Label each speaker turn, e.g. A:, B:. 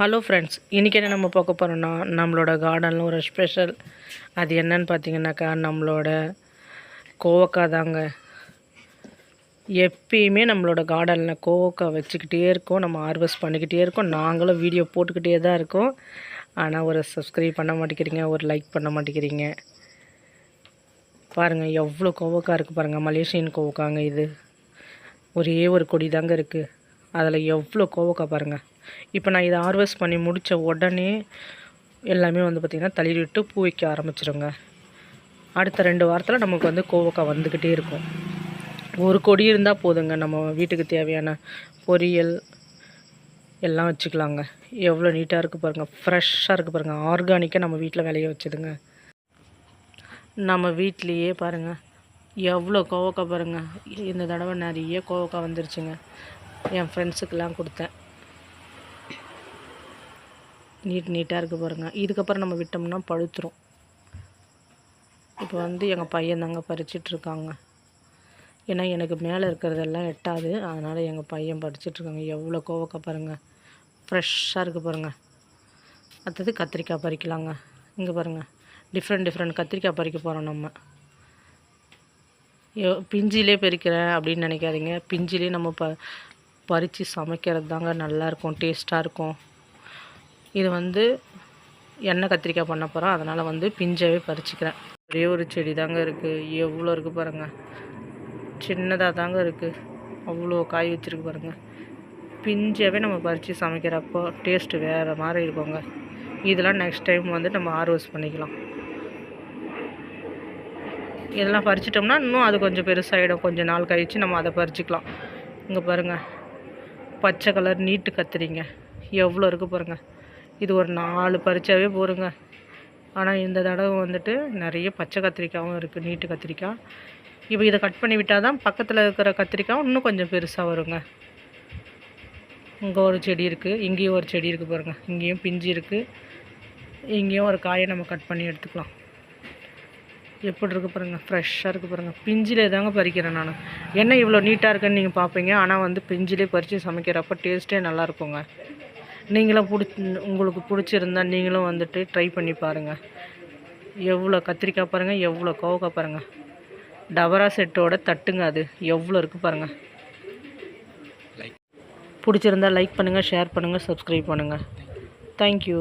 A: Hello friends இன்றைக்கி என்ன நம்ம பார்க்க போகிறோம்னா நம்மளோட கார்டனில் ஒரு ஸ்பெஷல் அது என்னன்னு பார்த்தீங்கன்னாக்கா நம்மளோட கோவக்காய் தாங்க. எப்பயுமே நம்மளோட கார்டனில் கோவக்காய் வச்சுக்கிட்டே இருக்கோம். நம்ம ஹார்வெஸ்ட் பண்ணிக்கிட்டே இருக்கோம். நாங்களும் வீடியோ போட்டுக்கிட்டே தான் இருக்கோம். ஆனால் ஒரு சப்ஸ்கிரைப் பண்ண மாட்டேங்கிறீங்க ஒரு லைக் பண்ண மாட்டேங்கிறீங்க. பாருங்கள் எவ்வளோ கோவக்காய் இருக்குது பாருங்கள் மலேசியன் கோவக்காங்க இது. ஒரே ஒரு கொடி தாங்க இருக்குது அதில் எவ்வளோ கோவக்காய் பாருங்கள் இப்போ நான் இதை ஹார்வெஸ்ட் பண்ணி முடித்த உடனே எல்லாமே வந்து பார்த்திங்கன்னா தள்ளிவிட்டு விட்டு பூ வைக்க ஆரம்பிச்சிருங்க. அடுத்த ரெண்டு வாரத்தில் நமக்கு வந்து கோவக்காய் வந்துக்கிட்டே இருக்கும். ஒரு கொடி இருந்தால் போதுங்க. நம்ம வீட்டுக்கு தேவையான பொரியல் எல்லாம் வச்சுக்கலாங்க. எவ்வளோ நீட்டாக இருக்குது பாருங்கள் ஃப்ரெஷ்ஷாக இருக்குது பாருங்கள் ஆர்கானிக்காக நம்ம வீட்டில் விளைய வச்சுதுங்க. நம்ம வீட்லேயே பாருங்கள் எவ்வளோ கோவக்காய் பாருங்கள் இந்த தடவை நிறைய கோவக்காய் வந்துருச்சுங்க. என் ஃப்ரெண்ட்ஸுக்கெல்லாம் கொடுத்தேன். நீட் நீட்டாக இருக்குது பாருங்கள் இதுக்கப்புறம் நம்ம விட்டோம்னா பழுத்துரும். இப்போ வந்து எங்கள் பையன் தாங்க பறிச்சிட்ருக்காங்க ஏன்னா எனக்கு மேலே இருக்கிறதெல்லாம் எட்டாது. அதனால் எங்கள் பையன் பறிச்சிட்ருக்காங்க எவ்வளோ கோவக்காய் பாருங்கள் ஃப்ரெஷ்ஷாக இருக்குது பாருங்கள் அடுத்தது கத்திரிக்காய் பறிக்கலாங்க. இங்கே பாருங்கள் டிஃப்ரெண்ட் டிஃப்ரெண்ட் கத்திரிக்காய் பறிக்க போகிறோம் நம்ம. பிஞ்சிலே பறிக்கிறேன் அப்படின்னு நினைக்காதீங்க. பிஞ்சிலே நம்ம ப பறித்து சமைக்கிறது தாங்க நல்லாயிருக்கும் டேஸ்ட்டாக இருக்கும். இது வந்து எண்ணெய் கத்திரிக்காய் பண்ண போகிறோம் அதனால் வந்து பிஞ்சாவே பறிச்சிக்கிறேன். ஒரே ஒரு செடி தாங்க இருக்குது எவ்வளோ இருக்குது பாருங்கள் சின்னதாக தாங்க இருக்குது அவ்வளோ காய் வச்சுருக்கு பாருங்கள் பிஞ்சாவே நம்ம பறித்து சமைக்கிறப்போ டேஸ்ட்டு வேறு மாதிரி இருக்குங்க. இதெல்லாம் நெக்ஸ்ட் டைம் வந்து நம்ம ஹார்வெஸ்ட் பண்ணிக்கலாம். இதெல்லாம் பறிச்சிட்டோம்னா இன்னும் அது கொஞ்சம் பெருசாகிடும் கொஞ்சம் நாள் கழித்து நம்ம அதை பறிச்சிக்கலாம். இங்கே பாருங்கள் பச்சை கலர் நீட்டு கத்திரிங்க. எவ்வளோ இருக்குது பாருங்கள் இது ஒரு நாலு பறிச்சாவே போருங்க. ஆனால் இந்த தடவை வந்துட்டு நிறைய பச்சை கத்திரிக்காயும் இருக்குது நீட்டு கத்திரிக்காய். இப்போ இதை கட் பண்ணி விட்டால் தான் பக்கத்தில் இருக்கிற கத்திரிக்காய் இன்னும் கொஞ்சம் பெருசாக வருங்க. இங்கே ஒரு செடி இருக்குது இங்கேயும் ஒரு செடி இருக்குது பாருங்கள் இங்கேயும் பிஞ்சு இருக்குது இங்கேயும் ஒரு காயை நம்ம கட் பண்ணி எடுத்துக்கலாம். எப்படி இருக்குது பாருங்கள் ஃப்ரெஷ்ஷாக இருக்குது பாருங்கள் பிஞ்சிலே தாங்க பறிக்கிறேன் நான். என்ன இவ்வளோ நீட்டாக இருக்குன்னு நீங்கள் பார்ப்பீங்க ஆனால் வந்து பிஞ்சிலே பறித்து சமைக்கிறப்ப டேஸ்ட்டே நல்லாயிருக்குங்க நீங்களும் பிடிச்சி உங்களுக்கு பிடிச்சிருந்தா நீங்களும் வந்துட்டு ட்ரை பண்ணி பாருங்கள் எவ்வளோ கத்திரிக்காய் பாருங்கள் எவ்வளோ கோவக்காய் பாருங்கள் டபரா செட்டோட தட்டுங்க அது. எவ்வளோ இருக்குது பாருங்கள் பிடிச்சிருந்தா லைக் பண்ணுங்கள் ஷேர் பண்ணுங்கள் சப்ஸ்கிரைப் பண்ணுங்கள் தேங்க்யூ